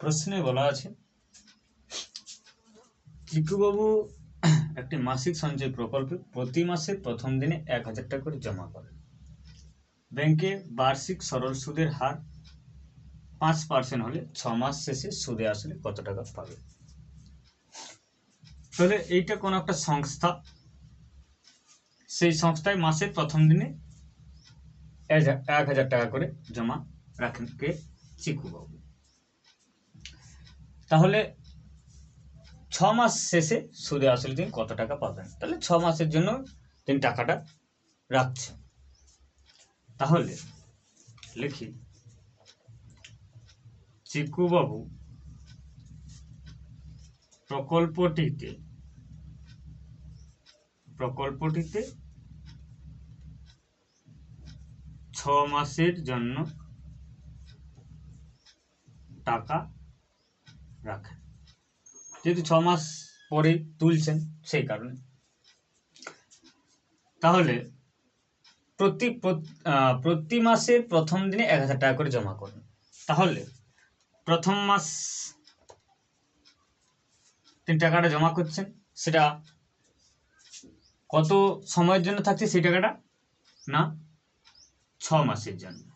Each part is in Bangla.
প্রশ্নে বলা আছে চিকুবাবু একটি মাসিক সঞ্চয় প্রকল্পে প্রতি মাসে প্রথম দিনে এক হাজার টাকা করে জমা করেন। ব্যাংকে বার্ষিক সরল সুদের হার পাঁচ পার্সেন্ট হলে ছ মাস শেষে সুদে আসলে কত টাকা পাবে? তাহলে এইটা কোনো একটা সংস্থা? সেই সংস্থায় মাসের প্রথম দিনে এক হাজার- টাকা করে জমা রাখেন কে? চিকুবাবু তাহলে ছ মাস শেষে সুদে আসলে তিনি কত টাকা পাবেন? তাহলে ছ মাসের জন্য তিনি টাকাটা রাখছেন তাহলে লিখি, চিকুবাবু, প্রকল্পটিতে প্রকল্পটিতে ছ মাসের জন্য টাকা রাখেন যেহেতু ছ মাস পরে তুলছেন, সেই কারণে। তাহলে প্রতি প্রত- মাসের প্রথম দিনে এক হাজার টাকা করে জমা করুন। তাহলে প্রথম মাস তিনি টাকাটা জমা করছেন, সেটা কত সময়ের জন্য থাকছে সেই টাকাটা? না, ছ মাসের জন্য।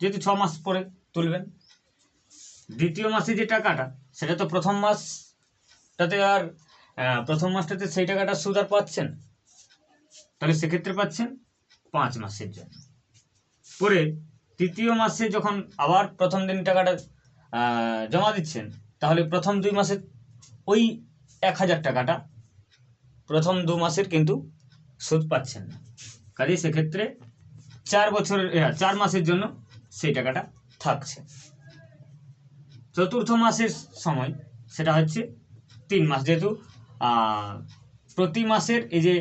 যেহেতু ছ মাস পরে তুলবেন দ্বিতীয় মাসে যে টাকাটা, সেটা তো প্রথম মাসটাতে আর প্রথম মাসটাতে সেই টাকাটা সুদ আর পাচ্ছেন? তাহলে সেক্ষেত্রে পাচ্ছেন পাঁচ মাসের জন্য। পরে তৃতীয় মাসে যখন আবার প্রথম দিন টাকাটা জমা দিচ্ছেন, তাহলে প্রথম দুই মাসে ওই এক হাজার টাকাটা প্রথম দু মাসের কিন্তু সুদ পাচ্ছেন না। কাজে সেক্ষেত্রে চার বছরের চার মাসের জন্য সেই টাকাটা থাকছে। চতুর্থ মাসের সময়, সেটা হচ্ছে তিন মাস যেহেতু প্রতি মাসের এই যে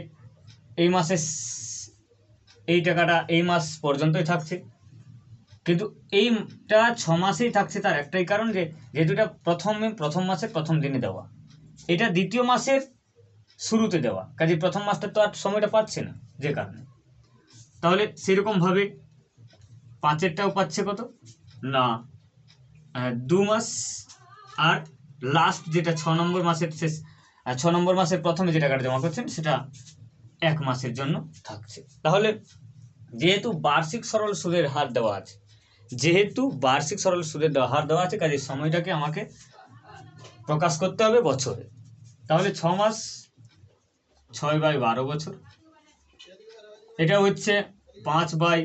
এই মাসে এই টাকাটা এই মাস পর্যন্তই থাকছে। কিন্তু এইটা ছ মাসেই থাকছে তার একটাই কারণ যে, যেহেতু এটা প্রথমে প্রথম মাসের প্রথম দিনে দেওয়া। এটা দ্বিতীয় মাসের শুরুতে দেওয়া। কাজে প্রথম মাসটা তো আর সময়টা পাচ্ছে না যে কারণে। তাহলে সেরকমভাবে পাঁচেরটাও পাচ্ছে কত? না দু মাস আর লাস্ট যেটা ছ নম্বর মাসের শেষ ছ নম্বর মাসের প্রথমে যে টাকাটা জমা করছেন, সেটা এক মাসের জন্য থাকছে। তাহলে যেহেতু বার্ষিক সরল সুদের হার দেওয়া আছে, যেহেতু বার্ষিক সরল সুদের হার দেওয়া আছে কাজে সময়টাকে আমাকে প্রকাশ করতে হবে বছরে। তাহলে ছ মাস ছয় বাই বারো বছর, এটা হচ্ছে পাঁচ বাই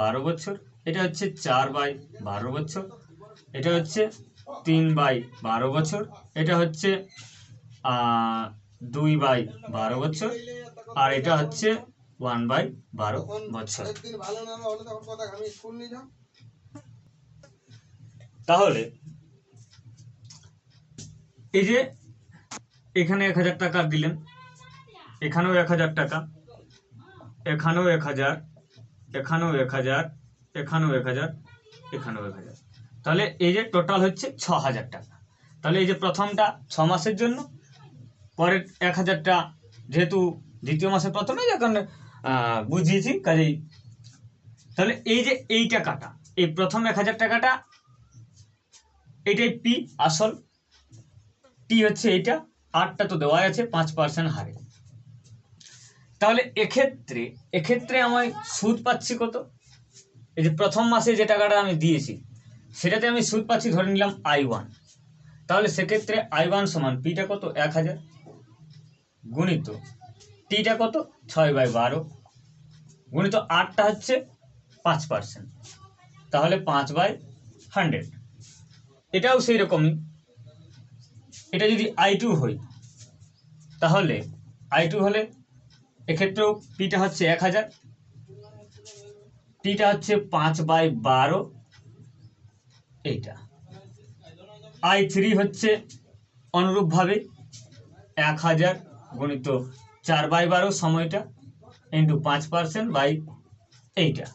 বারো বছর, এটা হচ্ছে চার বাই বারো বছর এটা হচ্ছে তিন বাই বারো বছর, এটা হচ্ছে দুই বাই বারো বছর, আর এটা হচ্ছে ওয়ান বাই বারো বছর। তাহলে, এই যে এখানে এক হাজার টাকা দিলেন, এখানেও এক হাজার টাকা, এখানেও এক হাজার, এখানেও এক হাজার, এখানেও এক হাজার, এখানেও এক হাজার। তাহলে এই যে টোটাল হচ্ছে ছ হাজার টাকা। তাহলে এই যে প্রথমটা ছ মাসের জন্য, পরের এক হাজারটা যেহেতু দ্বিতীয় মাসের প্রথমে যখন বুঝিয়েছি, কাজেই তাহলে এই যে এই টাকাটা, এই প্রথম এক হাজার টাকাটা, এটাই পি আসল টি হচ্ছে এটা আটটা তো দেওয়াই আছে, পাঁচ পার্সেন্ট হারে। তাহলে এক্ষেত্রে এক্ষেত্রে আমায় সুদ পাচ্ছি কত? এই যে প্রথম মাসে যে টাকাটা আমি দিয়েছি সেটাতে আমি সুদ পাচ্ছি ধরে নিলাম আই ওয়ান তাহলে সেক্ষেত্রে আই ওয়ান সমান পিটা কত? এক হাজার। গুণিত টিটা কত? ছয় বাই বারো। গুণিত আটটা হচ্ছে পাঁচ পার্সেন্ট তাহলে পাঁচ বাই হান্ড্রেড। এটাও সেই রকমই এটা যদি আই টু হয়, তাহলে আই টু হলে এক্ষেত্রেও পিটা হচ্ছে এক হাজার। টিটা হচ্ছে পাঁচ বাই বারো। এইটা। আই থ্রি হচ্ছে অনুরূপভাবে এক হাজার গণিত চার বাই বারো সময়টা ইন্টু পাঁচ পার্সেন্ট বাই এইটা।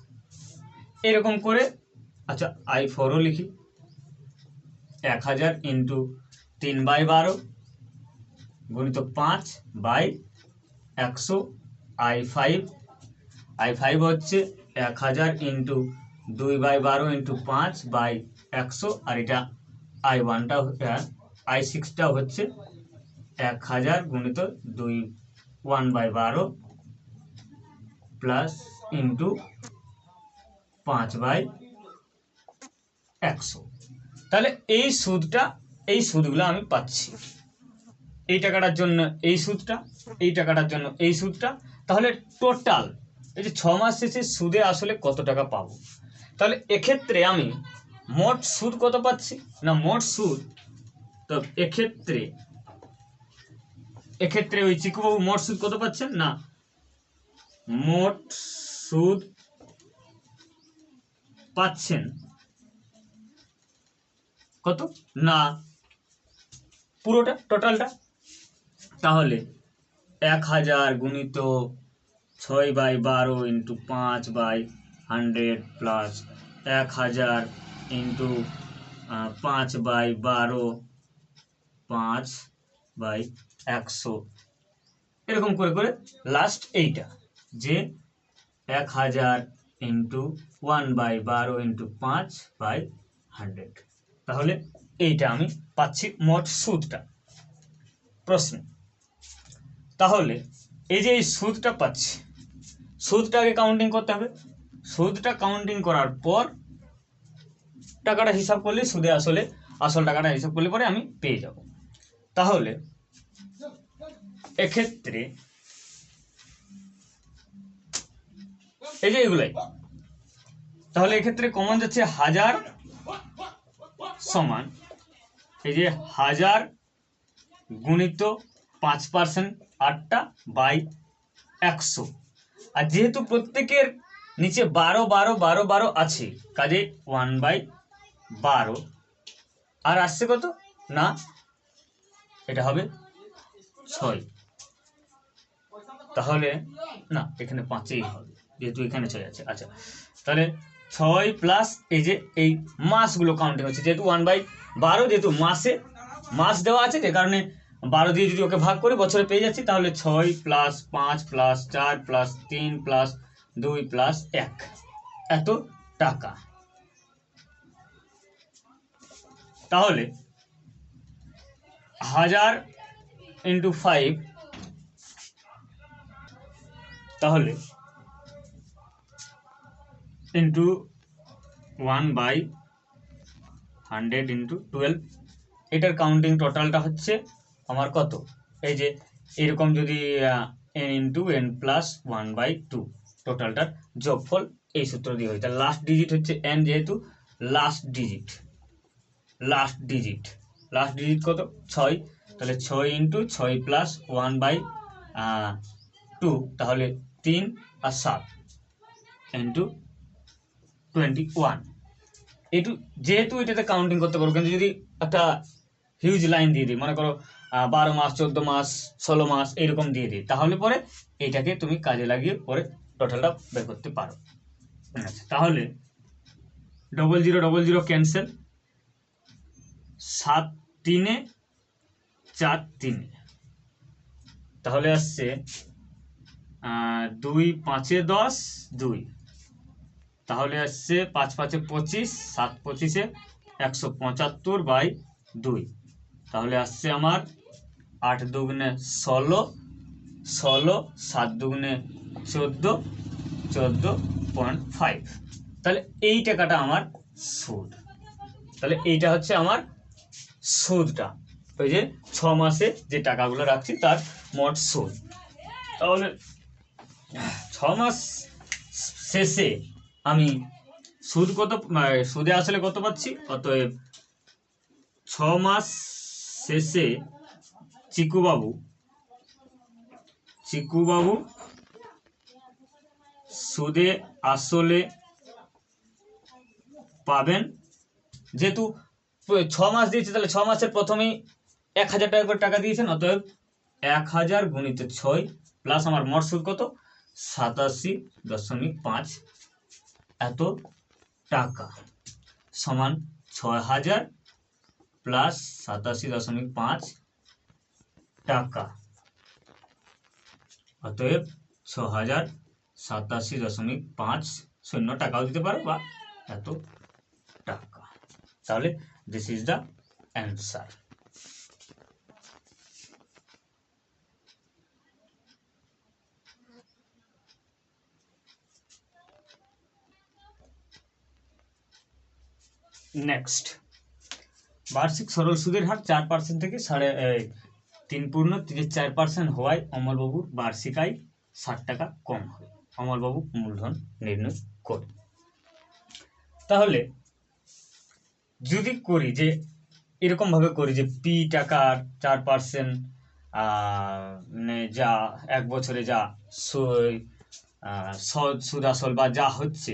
এরকম করে আচ্ছা আই ফোরও লিখি। এক হাজার ইন্টু তিন বাই বারো গুণিত পাঁচ বাই একশো আই ফাইভ আই ফাইভ হচ্ছে এক হাজার ইন্টু দুই বাই বারো ইন্টু পাঁচ বাই একশো আর এটা আই ওয়ানটা আই সিক্সটা হচ্ছে এক হাজার গুণিত দুই ওয়ান বাই বারো প্লাস ইন্টু পাঁচ বাই একশো। তাহলে এই সুদটা, এই সুদগুলো আমি পাচ্ছি। এই টাকাটার জন্য এই সুদটা, এই টাকাটার জন্য এই সুদটা। তাহলে টোটাল এই যে ছ মাস শেষে সুদে আসলে কত টাকা পাবো? তাহলে এক্ষেত্রে আমি মোট সুদ কত পাচ্ছি? না, মোট সুদ তো এক্ষেত্রে এক্ষেত্রে ওই চিকুবাবু মোট সুদ কত পাচ্ছেন? না, মোট সুদ পাচ্ছেন কত? না, পুরোটা, টোটালটা? তাহলে এক হাজার গুণিত ছয় বাই বারো ইন্টু পাঁচ বাই হান্ড্রেড প্লাস এক হাজার ইন্টু পাঁচ বাই বারো পাঁচ বাই একশো। এরকম করে করে লাস্ট এইটা, যে এক হাজার ইন্টু ওয়ান বাই বারো ইন্টু পাঁচ বাই হান্ড্রেড তাহলে এইটা আমি পাচ্ছি মোট সুদটা। প্রশ্ন। তাহলে এই যে এই সুদটা পাচ্ছি, সুদটাকে কাউন্টিং করতে হবে। সুদটা কাউন্টিং করার পর টাকাটা হিসাব করলে সুদে আসলে আসল টাকাটা হিসাব করলে পরে আমি পেয়ে যাব। তাহলে এক্ষেত্রে এই যে এগুলাই, তাহলে এক্ষেত্রে কমন যাচ্ছে হাজার সমান, এই যে হাজার গুণিত পাঁচ পার্সেন্ট আটটা বাই একশো। আর যেহেতু প্রত্যেকের নিচে বারো বারো বারো বারো আছে, কাজে ওয়ান বাই বারো। আর আসছে কত? না, এটা হবে ছয়। তাহলে, না, এখানে পাঁচেই হবে, যেহেতু এখানে ছয় আছে। আচ্ছা তাহলে ছয় প্লাস এই যে এই মাসগুলো কাউন্টিং হচ্ছে, যেহেতু ওয়ান বাই বারো, যেহেতু মাসে মাস দেওয়া আছে, যে কারণে বারো দিয়ে যদি ওকে ভাগ করে বছরে পেয়ে যাচ্ছি, তাহলে ছয় প্লাস পাঁচ প্লাস চার প্লাস তিন প্লাস দুই প্লাস এক। এত টাকা। তাহলে হাজার ইন্টু ফাইভ তাহলে into one by hundred into twelve এটার কাউন্টিং টোটালটা হচ্ছে আমার কত? এই যে এরকম যদি n into n plus one by two টোটালটার যোগফল এই সূত্র দিয়ে হয়। তাহলে লাস্ট ডিজিট হচ্ছে এন যেহেতু last digit last digit last digit কত? ছয়। তাহলে ছয় ইন্টু ছয় প্লাস ওয়ান বাই টু তাহলে তিন আর সাত ইন্টু টোয়েন্টি ওয়ান এটু যেহেতু এটাতে কাউন্টিং করতে পারব কিন্তু যদি একটা হিউজ লাইন দিয়ে দিই, মনে করো বারো মাস, চোদ্দ মাস, ষোলো মাস, এরকম দিয়ে দিই, তাহলে পরে এটাকে তুমি কাজে লাগিয়ে পরে টোটালটা বের করতে পারো। আচ্ছা তাহলে double zero double zero cancel সাত তিনে, চার তিনে। তাহলে আসছে দুই পাঁচে দশ, দুই। তাহলে আসছে পাঁচ পাঁচে পঁচিশ, সাত পঁচিশে একশো পঁচাত্তর বাই দুই। তাহলে আসছে আমার আট দুগুণে ষোলো ষোলো, সাত দুগুণে চোদ্দ চোদ্দ পয়েন্ট ফাইভ। তাহলে এই টাকাটা আমার সুদ। তাহলে এইটা হচ্ছে আমার সুদটা। ওই যে ছ মাসে যে টাকাগুলো রাখছি তার মোট সুদ। তাহলে, ছ মাস শেষে আমি সুদ কত সুদে আসলে কত পাচ্ছি? অতএব ছ মাস শেষে চিকুবাবু চিকুবাবু সুদে আসলে পাবেন। যেহেতু ছ মাস দিয়েছে, তাহলে ছ মাসের প্রথমেই এক হাজার টাকা করে টাকা দিয়েছেন, অতএব এক হাজার গুণিত ছয় প্লাস আমার মোট সুদ কত? সাতাশি দশমিক পাঁচ এত টাকা সমান ছয় হাজার প্লাস সাতাশি দশমিক পাঁচ টাকা। অতএব ছ হাজার সাতাশি দশমিক পাঁচ শূন্য টাকাও দিতে পারো বা এত টাকা। তাহলে this is the answer next বার্ষিক সরল সুদের হার চার পার্সেন্ট থেকে সাড়ে তিন পূর্ণ তিরিশ চার পার্সেন্ট হওয়ায় অমলবাবুর বার্ষিক আয় ষাট টাকা কম হয়। অমলবাবু মূলধন নির্ণয় করে তাহলে যদি করি যে, এরকম ভাবে করি যে, পি টাকার চার পার্সেন্ট মানে যা এক বছরে যা সুদ আসল বা যা হচ্ছে,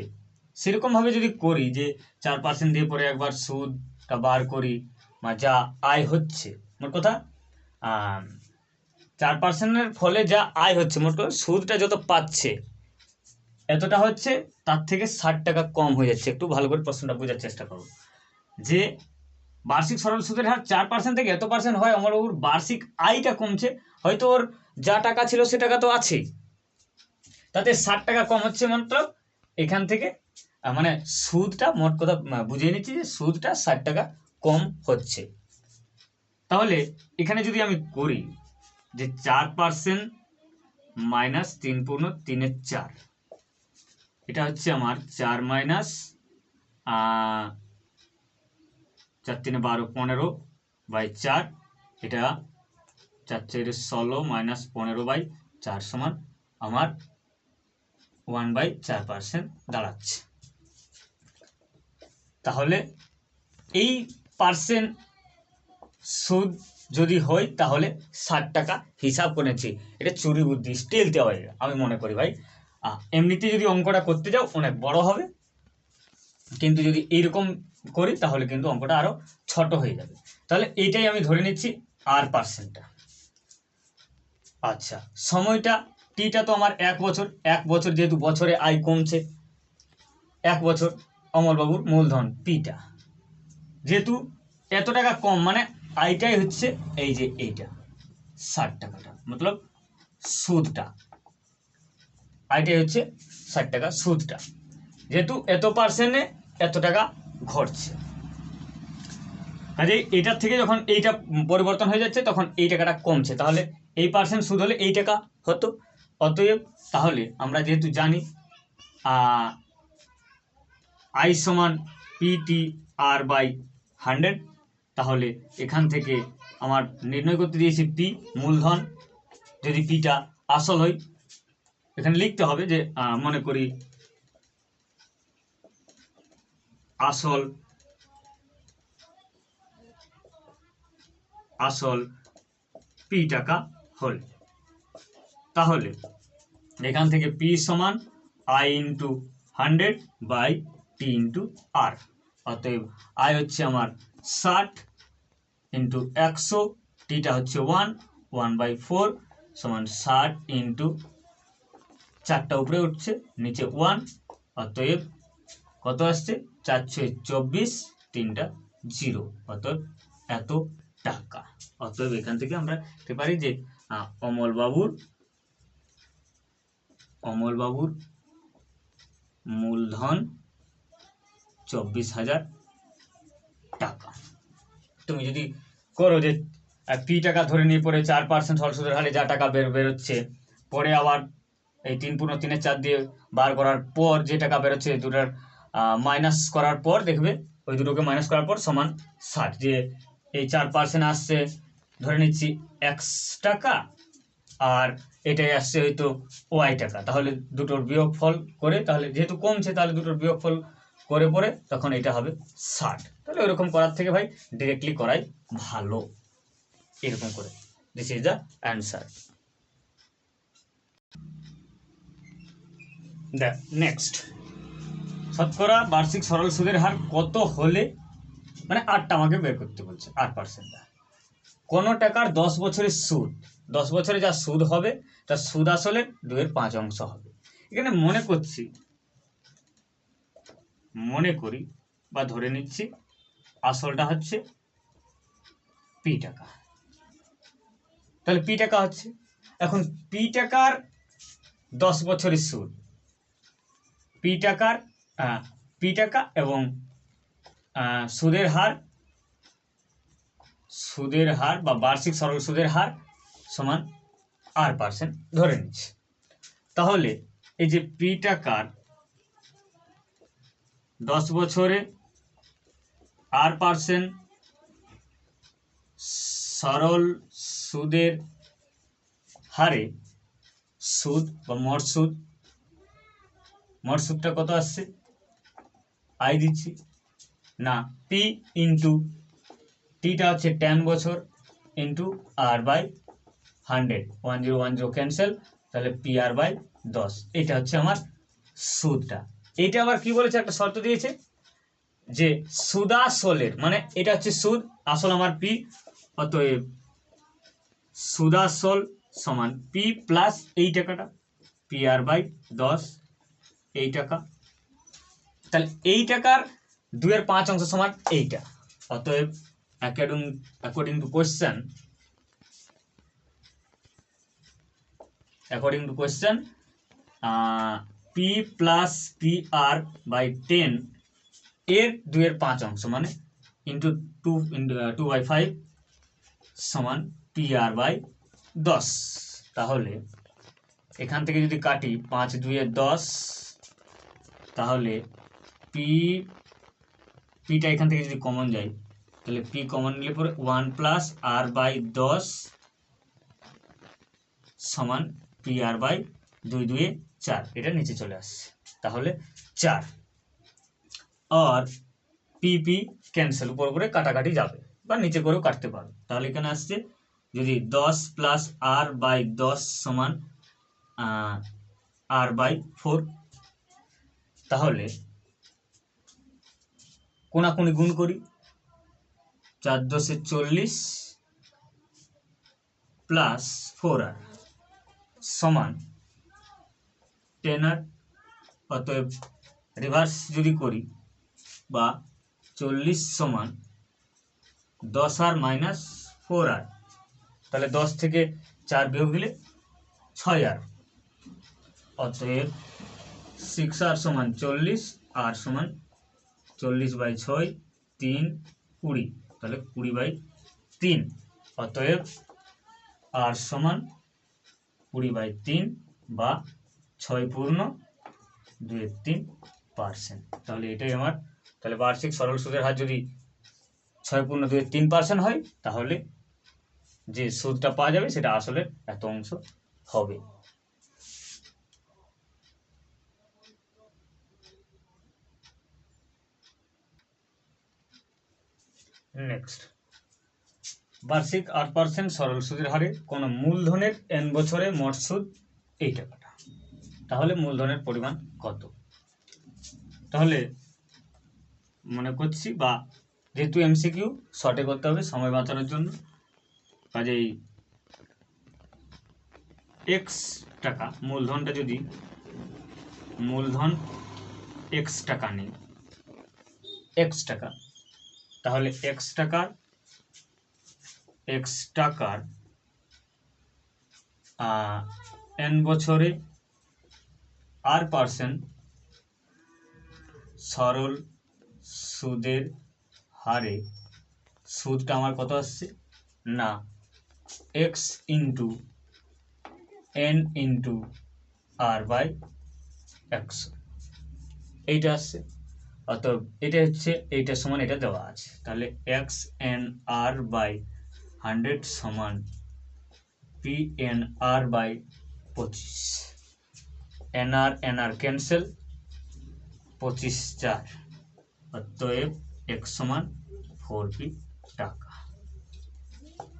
সেরকম ভাবে যদি করি যে, চার পার্সেন্ট দিয়ে পরে একবার সুদটা বার করি বা যা আয় হচ্ছে, মোট কথা চার পার্সেন্টের ফলে যা আয় হচ্ছে, মোট কথা সুদটা যত পাচ্ছে, এতটা হচ্ছে, তার থেকে ষাট টাকা কম হয়ে যাচ্ছে। একটু ভালো করে প্রশ্নটা বোঝার চেষ্টা করো। যে বার্ষিক সরল সুদের হার চার পার্সেন্ট থেকে এত পার্সেন্ট হয় অমরবাবুর বার্ষিক আয়টা কমছে। হয়তো ওর যা টাকা ছিল সে টাকা তো আছেই। তাতে ষাট টাকা কম হচ্ছে মাত্র। এখান থেকে মানে সুদটা মোট কথা বুঝিয়ে নিচ্ছি যে সুদটা ষাট টাকা কম হচ্ছে। তাহলে এখানে যদি আমি করি যে চার পার্সেন্ট মাইনাস তিন পূর্ণ তিনের চার, এটা হচ্ছে আমার চার মাইনাস চার তিনে বারো, পনেরো বাই চার, এটা চার চারে ষোলো মাইনাস পনেরো বাই চার সমান আমার ওয়ান বাই চার পার্সেন্ট দাঁড়াচ্ছে। তাহলে এই পার্সেন্ট সুদ যদি হয়, তাহলে ষাট টাকা হিসাব করেছি। এটা চুরি বুদ্ধি স্টিল দেওয়া আমি মনে করি ভাই এমনিতে যদি অঙ্কটা করতে যাও, অনেক বড় হবে। কিন্তু যদি এইরকম করি, তাহলে কিন্তু অঙ্কটা আরও ছোট হয়ে যাবে। তাহলে এইটাই আমি ধরে নিচ্ছি আর পার্সেন্টটা আচ্ছা সময়টা টিটা তো আমার এক বছর। এক বছর যেহেতু বছরে আয় কমছে, এক বছর অমরবাবুর মূলধন পিটা যেহেতু এত টাকা কম মানে আয়টাই হচ্ছে এই যে এইটা, ষাট টাকাটা, মতলব সুদটা। আয়টাই হচ্ছে ষাট টাকা সুদটা। যেহেতু এত পার্সেন্টে এত টাকা ঘটছে। কাজে এটার থেকে যখন এইটা পরিবর্তন হয়ে যাচ্ছে, তখন এই টাকাটা কমছে। তাহলে এই পার্সেন্ট সুদ হলে এই টাকা হতো। অতএব তাহলে আমরা যেহেতু জানি আই সমান পিটি আর বাই হান্ড্রেড তাহলে এখান থেকে আমার নির্ণয় করতে দিয়েছি পি মূলধন। যদি পিটা আসল হয়, এখানে লিখতে হবে যে মনে করি আসল আসল পি টাকা হলে। তাহলে এখান থেকে পি সমান I into hundred by T into R. অতএব আই হচ্ছে আমার ষাট ইন্টু একশো, টিটা হচ্ছে ওয়ান ওয়ান বাই ফোর সমান ষাট ইন্টু চারটা উপরে উঠছে, নিচে ওয়ান। অতএব কত আসছে? চারশো চব্বিশ, তিনটা জিরো। অতএব এত টাকা। অতএব এখান থেকে আমরা দেখতে পারি যে অমলবাবুর অমলবাবুর মূলধন চব্বিশ হাজার টাকা। তুমি যদি করো যে পি টাকা ধরে নিয়ে পরে চার পার্সেন্ট হল সুদের হারে যা টাকা বের, বেরোচ্ছে, পরে আবার এই তিন পূর্ণ তিনের চার দিয়ে বার করার পর যে টাকা বেরোচ্ছে, দুটার মাইনাস করার পর দেখবে ওই দুটোকে মাইনাস করার পর সমান ষাট। যে এই চার পার্সেন্ট আসছে, ধরে নিচ্ছি এক্স টাকা আর এটাই আসছে হয়তো ওয়াই টাকা। তাহলে দুটোর বিয়োগফল করে, তাহলে যেহেতু কমছে, তাহলে দুটোর বিয়োগফল করে পরে তখন এটা হবে ষাট। তাহলে ওইরকম করার থেকে ভাই ডিরেক্টলি করাই ভালো। এরকম করে। দিস ইজ দ্য অ্যান্সার দেখ নেক্সট শতকরা বার্ষিক সরল সুদের হার কত হলে? মানে আটটা আমাকে বের করতে বলছে, আট পার্সেন্ট কোনো টাকার দশ বছরের সুদ, দশ বছরে যা সুদ হবে, তার সুদ আসলে দুয়ের পাঁচ অংশ হবে। এখানে মনে করছি, মনে করি বা ধরে নিচ্ছি, আসলটা হচ্ছে পি টাকা। তাহলে পি টাকা হচ্ছে, এখন পি টাকার দশ বছরের সুদ, পি টাকার পি টাকা এবং সুদের হার সুদের হার বা বার্ষিক সরল সুদের হার সমান আর পার্সেন্ট ধরে নিচ্ছি। তাহলে এই যে পি টাকার দশ বছরে আর পার্সেন্ট সরল সুদের হারে সুদ বা মোট সুদ মোট সুদটা কত আসছে? আই দিচ্ছি। না পি ইন্টু টিটা হচ্ছে টেন বছর into R by hundred one zero one zero cancel তাহলে পি আর বাই দশ। এটা হচ্ছে আমার সুদটা। এটা আবার কি বলেছে? একটা শর্ত দিয়েছে যে সুদাসলের মানে এটা হচ্ছে সুদ, আসল আমার পি অতএব সুদাসল সমান পি প্লাস এই টাকাটা পি আর বাই দশ, এই টাকা। তাহলে এই টাকার দুয়ের পাঁচ অংশ সমান এইটা। অতএব according according to question according to question P plus P R by ten এর দুয়ের পাঁচ অংশ মানে into two two by five সমান পি আর বাই দশ। তাহলে এখান থেকে যদি কাটি পাঁচ দুইয়ের দশ, তাহলে পি পিটা এখান থেকে যদি কমন যায়, তাহলে পি কমন নিলে পরে ওয়ান প্লাস আর বাই দশ সমান পি আর বাই দুই দুয়ে চার। এটা নিচে চলে আসছে। তাহলে চার। আর পি পি ক্যান্সেল উপর করে কাটাকাটি যাবে, বা নিচে করেও কাটতে পারো। তাহলে এখানে আসছে, যদি দশ প্লাস আর বাই দশ সমান আর বাই ফোর তাহলে কোনাকুনি গুণ করি। চার দশে চল্লিশ প্লাস ফোর আর সমান টেন আর অতএব রিভার্স যদি করি বা চল্লিশ সমান দশ আর মাইনাস ফোর আর তাহলে দশ থেকে চার বিয়োগ দিলে ছয় আর অতএব সিক্স আর সমান চল্লিশ আর সমান চল্লিশ বাই ছয়, তিন, কুড়ি। তাহলে কুড়ি বাই তিন। অতএব আর সমান কুড়ি বাই তিন বা ছয় পূর্ণ দুই তিন পার্সেন্ট তাহলে এটাই আমার, তাহলে বার্ষিক সরল সুদের হার যদি ছয় পূর্ণ দুই তিন পার্সেন্ট হয়, তাহলে যে সুদটা পাওয়া যাবে সেটা আসলে এত অংশ হবে। নেক্সট বার্ষিক আট পার্সেন্ট সরল সুদের হারে কোনো মূলধনের এন বছরে মোট সুদ এই টাকাটা তাহলে মূলধনের পরিমাণ কত? তাহলে মনে করছি বা যেহেতু এমসিকিউ শর্টে করতে হবে সময় বাঁচানোর জন্য, কাজেই এক্স টাকা, মূলধনটা যদি মূলধন এক্স টাকা নেই এক্স টাকা তাহলে এক্স টাকার এক্স টাকার এন বছরে আর পার্সেন্ট সরল সুদের হারে, সুদটা আমার কত আসছে? না x into n into R by একশো এইটা আসছে। অতএব এটা হচ্ছে, এইটার সমান এটা দেওয়া আছে। তাহলে x n R by hundred সমান পি এন আর বাই পঁচিশ। N R n R cancel পঁচিশ চার। অতএব এক সমান ফোর পি টাকা।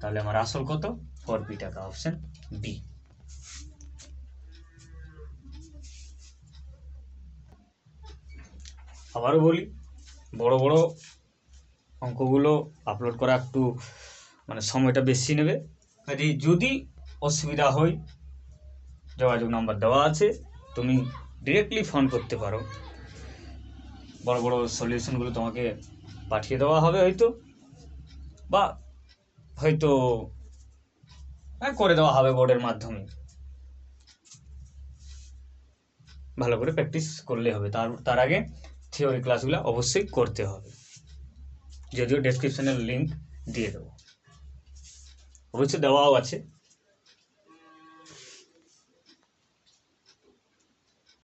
তাহলে আমার আসল কত? ফোর পি টাকা অপশন বি আবারও বলি বড় বড় অঙ্কগুলো আপলোড করা একটু মানে সময়টা বেশি নেবে। কাজে যদি অসুবিধা হয় যোগাযোগ নাম্বার দেওয়া আছে তুমি ডিরেক্টলি ফোন করতে পারো। বড় বড় সলিউশনগুলো তোমাকে পাঠিয়ে দেওয়া হবে হয়তো বা হয়তো হ্যাঁ, করে দেওয়া হবে বোর্ডের মাধ্যমে। ভালো করে প্র্যাকটিস করলে হবে। তার তার আগে থিওরি ক্লাসগুলো অবশ্যই করতে হবে। যদিও ডেসক্রিপশনের লিঙ্ক দিয়ে দেবো। অবশ্যই দেওয়াও আছে।